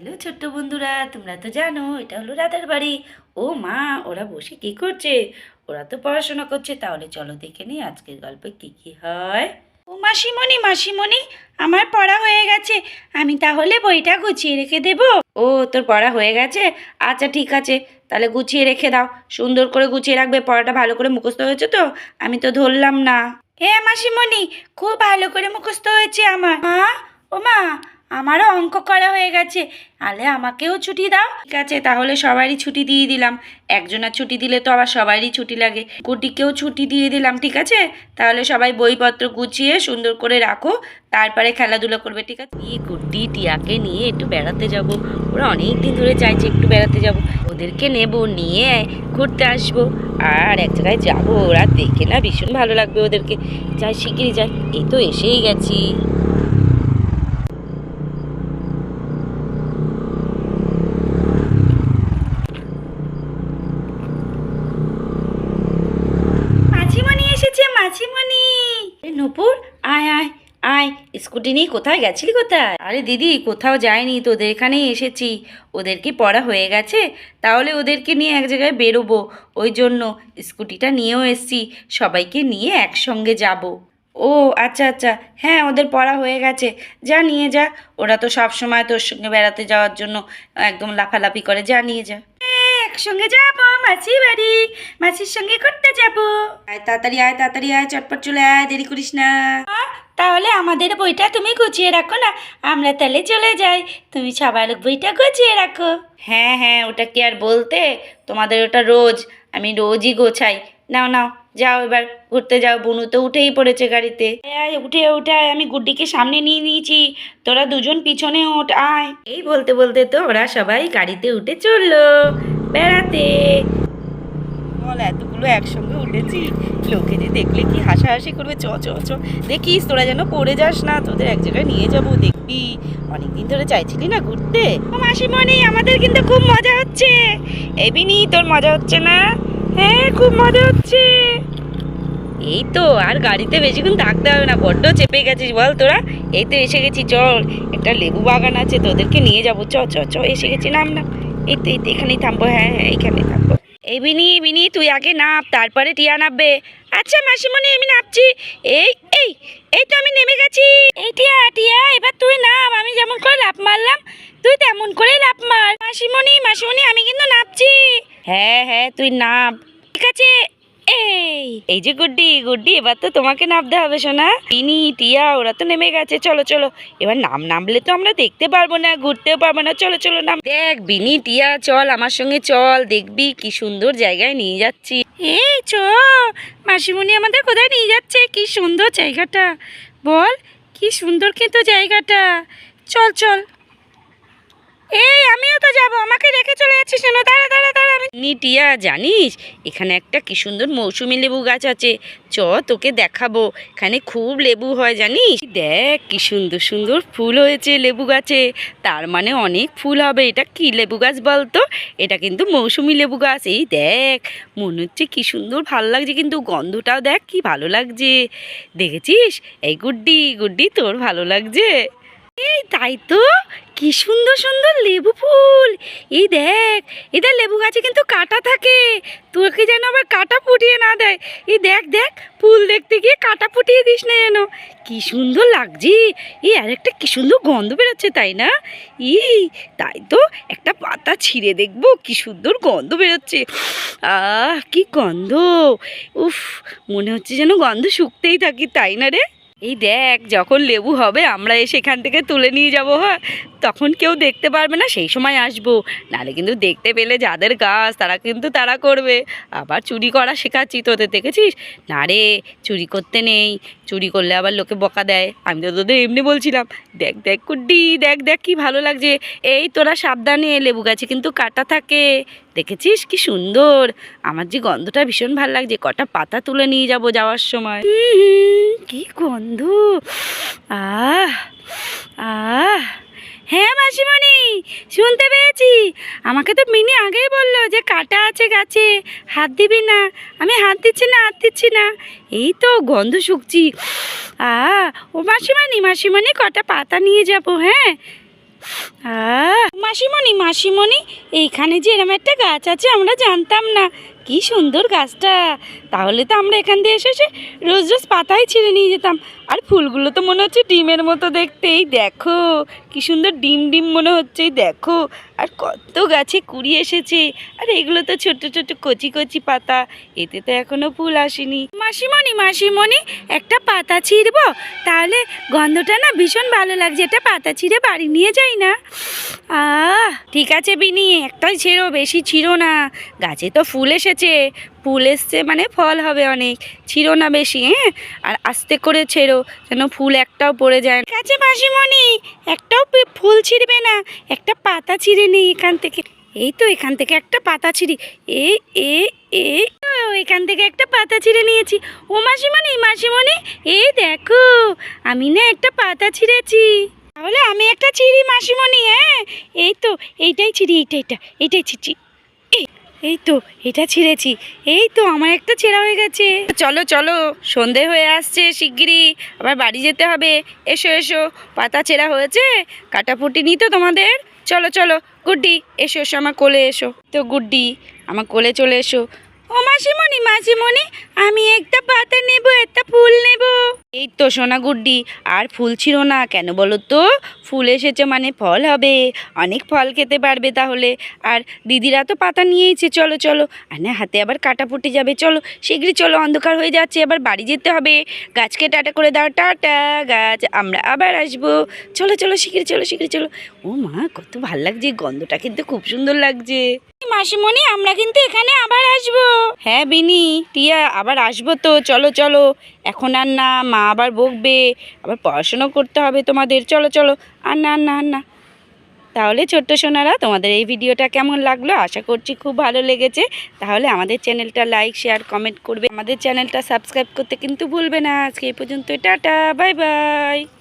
Hello ছোট্ট বন্ধুরা, তোমরা তো জানো, এটা হলো রাধার বাড়ি। ও মা, ওরা বসে কি করছে? ওরা তো পড়াশোনা করছে, তাহলে চলো দেখে নিই আজকের গল্পে কি কি হয়। ও মাসিমণি মাসিমণি, আমার পড়া হয়ে গেছে, আমি তাহলে বইটা গুছিয়ে রেখে দেব? ও, তোর পড়া হয়ে গেছে? আচ্ছা ঠিক আছে, তাহলে গুছিয়ে রেখে দাও। সুন্দর করে গুছিয়ে রাখবে, পড়াটা ভালো করে মুখস্থ হয়েছে তো? আমি তো ধরলাম না। হ্যাঁ মাসিমণি, খুব ভালো করে মুখস্থ হয়েছে আমার। মা, ও মা আমারও অঙ্ক করা হয়ে গেছে। আলে আমাকেও ছুটি দাও। ঠিক আছে, তাহলে সবারই ছুটি দিয়ে দিলাম। একজনের ছুটি দিলে তো আবার সবারই ছুটি লাগে। গুটিকেও ছুটি দিয়ে দিলাম, ঠিক আছে? তাহলে সবাই বইপত্র গুছিয়ে সুন্দর করে রাখো। তারপরে খেলাধুলা করবে, ঠিক আছে? এই গুড্ডি টিয়াকে নিয়ে একটু বেড়াতে যাব। ওরা অনেক দিন ধরে চাইছে একটু বেড়াতে যাব। ওদেরকে নেব, নিয়ে ঘুরতে আসব। আর এক জায়গায় যাব। ওরা দেখে না ভীষণ ভালো লাগবে ওদেরকে। যাই, শিগগিরই যাই। এই তো এসেই গেছি মাছিমণি এসেছে মাছিমণি নূপুর আয় আয় আয় স্কুটি নিয়ে কোথায় গেছিলি কোথায়? আরে দিদি, কোথাও যায়নি তোদের এখানেই এসেছি। ওদের কি পড়া হয়ে গেছে? তাহলে ওদেরকে নিয়ে এক জায়গায় বেরোবো। ওই জন্য স্কুটিটা নিয়েও এসছি। সবাইকে নিয়ে একসঙ্গে যাব। ও আচ্ছা আচ্ছা। হ্যাঁ ওদের পড়া হয়ে গেছে। যা, নিয়ে যা। ওরা তো সব সময় তোর সঙ্গে বেড়াতে যাওয়ার জন্য একদম লাফালাফি করে। যা, নিয়ে যা। একসঙ্গে যাব মাছি মাছির সঙ্গে করতে যাব। আয় তাড়াতাড়ি আয় তাড়াতাড়ি আয় চটপট চলে আয় দেরি করিস না। তাহলে আমাদের বইটা তুমি গুছিয়ে রাখো না আমরা তাহলে চলে যাই। তুমি সবার বইটা গুছিয়ে রাখো। হ্যাঁ হ্যাঁ ওটা কি আর বলতে? তোমাদের ওটা রোজ আমি রোজই গোছাই। নাও নাও যাও এবার ঘুরতে যাও। বনু তো উঠেই পড়েছে গাড়িতে। আয় উঠে উঠে আমি গুড্ডিকে সামনে নিয়ে নিয়েছি। তোরা দুজন পিছনে ওঠ আয়। এই বলতে বলতে তো ওরা সবাই গাড়িতে উঠে চলল বেড়াতে। বল, এতগুলো একসঙ্গে উঠেছি। লোকে যে দেখলে কি হাসাহাসি করবে, চ চ চ। দেখিস তোরা যেন পড়ে যাস না, তোদের এক জায়গায় নিয়ে যাব, দেখবি। অনেকদিন ধরে চাইছিলি না ঘুরতে। মাসিমণি, আমাদের কিন্তু খুব মজা হচ্ছে। এবিনি, তোর মজা হচ্ছে না? হ্যাঁ খুব মজা হচ্ছে। এই তো, আর গাড়িতে বেশিক্ষণ থাকতে হবে না, বড্ড চেপে গেছিস বল তোরা? এই তো এসে গেছি, চল। একটা লেবু বাগান আছে, তোদেরকে নিয়ে যাব। চ চ চ, এসে গেছি, নাম না এই তো এই তো, এখানেই থামবো হ্যাঁ হ্যাঁ এইখানেই থামবো। এই বিনি তুই আগে নাপ, তারপরে টিয়া নামবে আচ্ছা মাসিমণি, আমি নাপছি। এই এই এই তো আমি নেমে গেছি। এই টিয়া টিয়া, এবার তুই নাপ। আমি যেমন করে লাফ মারলাম, তুই তেমন করে লাফ মার। মাসিমণি মাসিমণি, আমি কিন্তু নাপছি। হ্যাঁ হ্যাঁ তুই নাপ। ঠিক আছে এই এই যে গুড্ডি গুড্ডি, এবার তো তোমাকে নামতে হবে শোনা ইনি টিয়া, ওরা তো নেমে গেছে, চলো চলো। এবার নাম নামলে তো আমরা দেখতে পারব না, ঘুরতেও পারব না, চলো চলো, নাম। দেখ, বিনি, টিয়া, চল, আমার সঙ্গে চল, দেখবি কি সুন্দর জায়গায় নিয়ে যাচ্ছি। এই চ মাসিমণি আমাদের কোথায় নিয়ে যাচ্ছে? কি সুন্দর জায়গাটা। বল, কি সুন্দর কিন্তু জায়গাটা। চল চল। এই, আমিও তো যাব। আমাকে রেখে চলে যাচ্ছিস কেন? দাঁড়া দাঁড়া দাঁড়া। আমি নিটিয়া জানিস? এখানে একটা কি সুন্দর মৌসুমি লেবু গাছ আছে। চ, তোকে দেখাবো। এখানে খুব লেবু হয়, জানিস? দেখ, কি সুন্দর সুন্দর ফুল হয়েছে লেবু গাছে। তার মানে অনেক ফুল হবে। এটা কি লেবু গাছ বলতো? এটা কিন্তু মৌসুমি লেবু গাছ। এই দেখ, মনে হচ্ছে কি সুন্দর ভালো লাগছে, কিন্তু গন্ধটাও দেখ, কি ভালো লাগছে। দেখেছিস? এই গুড্ডি গুড্ডি, তোর ভালো লাগছে। এই তাই তো, কি সুন্দর সুন্দর লেবু ফুল। এই দেখ এদের লেবু গাছে কিন্তু কাটা থাকে। তোকে যেন আবার কাটা ফুটিয়ে না দেয়। এই দেখ দেখ, ফুল দেখতে গিয়ে কাটা ফুটিয়ে দিস না যেন। কি সুন্দর লাগছে। এই আরেকটা কি সুন্দর গন্ধ বেরোচ্ছে, তাই না? ই তাই তো একটা পাতা ছিঁড়ে দেখব, কি সুন্দর গন্ধ বেরোচ্ছে। আহ, কি গন্ধ। উফ, মনে হচ্ছে যেন গন্ধ শুকতেই থাকি, তাই না রে? এই দেখ, যখন লেবু হবে, আমরা এসে এখান থেকে তুলে নিয়ে যাব হ্যাঁ? তখন কেউ দেখতে পারবে না, সেই সময় আসব। নাহলে কিন্তু দেখতে পেলে যাদের গাছ, তারা কিন্তু তারা করবে। আবার চুরি করা শেখাচ্ছি তোদের, দেখেছিস? না রে, চুরি করতে নেই। চুরি করলে আবার লোকে বকা দেয়। আমি তো তোদের এমনি বলছিলাম, দেখ দেখ কুড্ডি, দেখ দেখ কি ভালো লাগছে। এই তোরা সাবধানে লেবু গাছে কিন্তু কাটা থাকে। দেখেছিস কি সুন্দর? আমার যে গন্ধটা ভীষণ ভালো লাগছে। কটা পাতা তুলে নিয়ে যাব যাওয়ার সময়। কি গন্ধ। আহ আহ। শুনতে পেয়েছি। আমাকে তো মিনি আগেই বলল যে কাটা আছে গাছে, হাত দিবি না। আমি হাত দিচ্ছি না, হাত দিচ্ছি না। এই তো গন্ধ শুকছি। আ, ও মাসিমানি মাসিমণি কটা পাতা নিয়ে যাব হ্যাঁ? মাসিমণি মাসিমণি, এইখানে যে এরম একটা গাছ আছে, আমরা জানতাম না। কি সুন্দর গাছটা। তাহলে তো আমরা এখান দিয়ে এসে রোজ রোজ পাতাই ছিঁড়ে নিয়ে যেতাম। আর ফুলগুলো তো মনে হচ্ছে ডিমের মতো দেখতে এই দেখো, কি সুন্দর ডিম ডিম মনে হচ্ছে, দেখো। আর কত গাছে কুড়ি এসেছে। আর এগুলো তো ছোট ছোট কচি কচি পাতা। এতে তো এখনও ফুল আসেনি। মাসিমণি মাসিমণি, একটা পাতা ছিঁড়বো? তাহলে গন্ধটা না ভীষণ ভালো লাগছে। এটা পাতা ছিঁড়ে বাড়ি নিয়ে যাই না। আহ, ঠিক আছে বিনি, একটাই ছেড়ো, বেশি ছিঁড়ো না। গাছে তো ফুল এসেছে। ফুল এসছে মানে ফল হবে অনেক। ছিঁড়ো না বেশি হ্যাঁ? আর আস্তে করে ছেড়ো, যেন ফুল একটাও পড়ে যায় কাছে মাসিমণি, একটাও ফুল ছিঁড়বে না। একটা পাতা ছিঁড়ে নিই এখান থেকে। এই তো এখান থেকে একটা পাতা ছিঁড়ি। এ এ এ এখান থেকে একটা পাতা ছিঁড়ে নিয়েছি। ও মাসিমণি মাসিমণি, এই দেখো, আমি না একটা পাতা ছিঁড়েছি। তাহলে আমি একটা ছিঁড়ি মাসিমণি হ্যাঁ? এই তো, এইটাই ছিঁড়ি, এইটা এইটা, এইটাই ছিঁড়ছি। এই তো, এটা ছিঁড়েছি। এই তো, আমার একটা ছেঁড়া হয়ে গেছে। চলো চলো, সন্ধে হয়ে আসছে শিগগিরই, আবার বাড়ি যেতে হবে। এসো এসো, পাতা ছেঁড়া হয়েছে কাটাপুটি নি তো তোমাদের? চলো চলো, গুড্ডি, এসো এসো, আমার কোলে এসো। তো, গুড্ডি, আমার কোলে চলে এসো। ও মাসিমণি মাসিমণি, আমি একটা পাতা নেব, একটা ফুল নেব। এই তো সোনা গুড্ডি, আর ফুল ছিল না, কেন বলো তো? ফুল এসেছে মানে ফল হবে, অনেক ফল খেতে পারবে তাহলে। আর দিদিরা তো পাতা নিয়েইছে, চলো চলো। আর না, হাতে আবার কাটা ফুটে যাবে, চলো। শীঘ্রই চলো, অন্ধকার হয়ে যাচ্ছে আবার বাড়ি যেতে হবে। গাছকে টাটা করে দাও, টাটা, গাছ, আমরা আবার আসব। চলো চলো শীঘ্রই চলো শীঘ্রই চলো। ও মা, কত ভালো লাগছে গন্ধটা কিন্তু খুব সুন্দর লাগছে। মাসিমণি, আমরা কিন্তু এখানে আবার আসব। হ্যাঁ বিনি, টিয়া, আবার আসব তো, চলো চলো। এখন আর না, মা আবার বকবে। আবার পড়াশুনো করতে হবে তোমাদের, চলো চলো। আর না না, আর না। তাহলে ছোট্ট সোনারা, তোমাদের এই ভিডিওটা কেমন লাগল? আশা করছি খুব ভালো লেগেছে। তাহলে আমাদের চ্যানেলটা লাইক, শেয়ার, কমেন্ট করবে। আমাদের চ্যানেলটা সাবস্ক্রাইব করতে কিন্তু ভুলবে না। আজকে এই পর্যন্ত টাটা, বাই বাই।